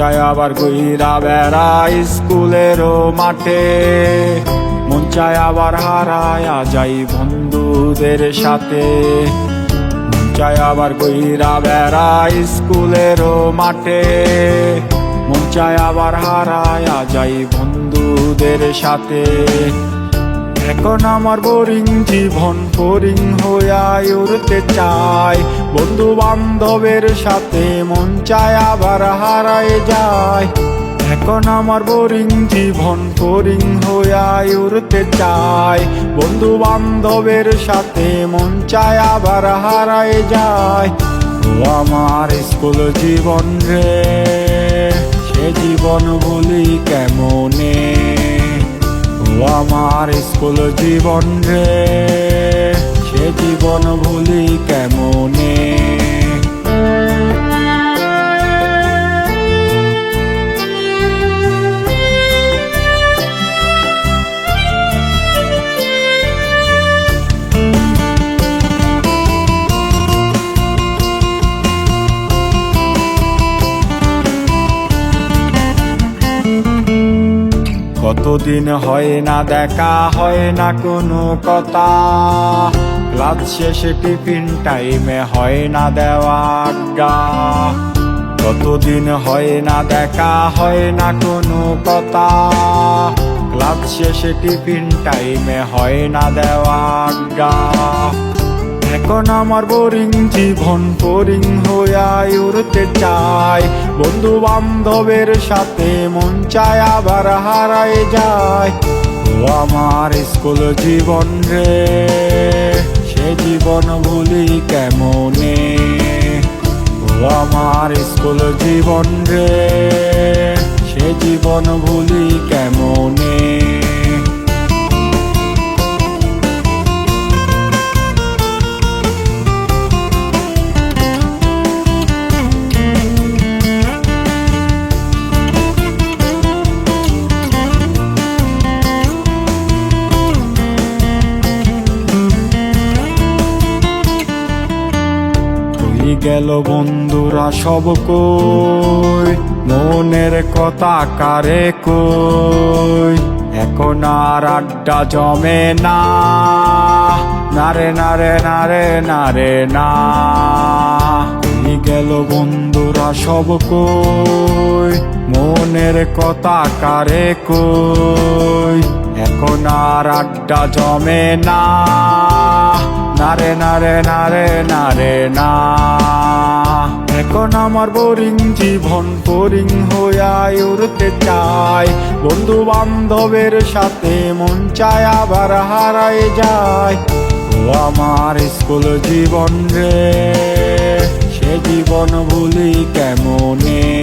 চায় আবার কইরা বেড়া স্কুলেরও মাঠে। মন চায় আবার হারায়া যাই বন্ধুদের সাথে। মন চায় আবার কইরা বেড়া স্কুলেরও মাঠে। মন আবার হারায়া যাই বন্ধুদের সাথে। এখন আমার বোরিং জীবন, বোরিং হইয়া উড়তে চাই। বন্ধু বান্ধবের সাথে মন চায় আবার হারায় যায়। এখন আমার বোরিং জীবন, বোরিং হইয়া উড়তে চাই। বন্ধু বান্ধবের সাথে মন চায় আবার হারায় যায়। ও আমার স্কুল জীবন রে, সে জীবন বলি কেমনে? আমার স্কুল জীবন রে সে জীবন ভুলি কেমনে কতদিন হয় না দেখা হয় না কোনো কথা। ক্লাস শেষে টিফিন টাইমে হয় না দেওয়া আড্ডা। কতদিন হয় না দেখা হয় না কোনো কথা। ক্লাস শেষে টিফিন টাইমে হয় না দেওয়া আড্ডা। এখন আমার বোরিং জীবন, বোরিং হইয়া উড়তে চাই। বন্ধু বান্ধবের সাথে মন চায়, আবার হারাই যায়। আমার স্কুল জীবন রে, সে জীবন ভুলি কেমনে? আমার স্কুল জীবন রে, সে জীবন ভুলি কেমনে? তুই গেল বন্ধুরা সব কই? মনের কথা কারে কই? এখন আর আড্ডা জমে না। নারে নারে নারে নারে না গেল বন্ধুরা সব কই? মনের কথা কারে কই? এখন আর আড্ডা জমে না। নারে নারে নারে নারে, না। এখন আমার বোরিং জীবন বোরিং হইয়া উড়তে চাই। বন্ধু বান্ধবের সাথে মন চায় আবার হারায় যায়। ও আমার স্কুল জীবন রে, সে জীবন ভুলি কেমনে?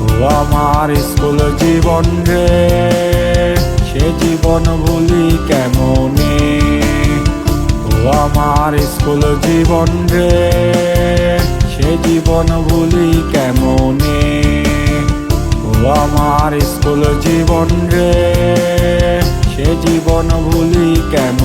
ও আমার স্কুল জীবন রে। জীবন রে সে জীবন ভুলি কেমনে? ও আমার স্কুল জীবন রে সে জীবন ভুলি কেমনে?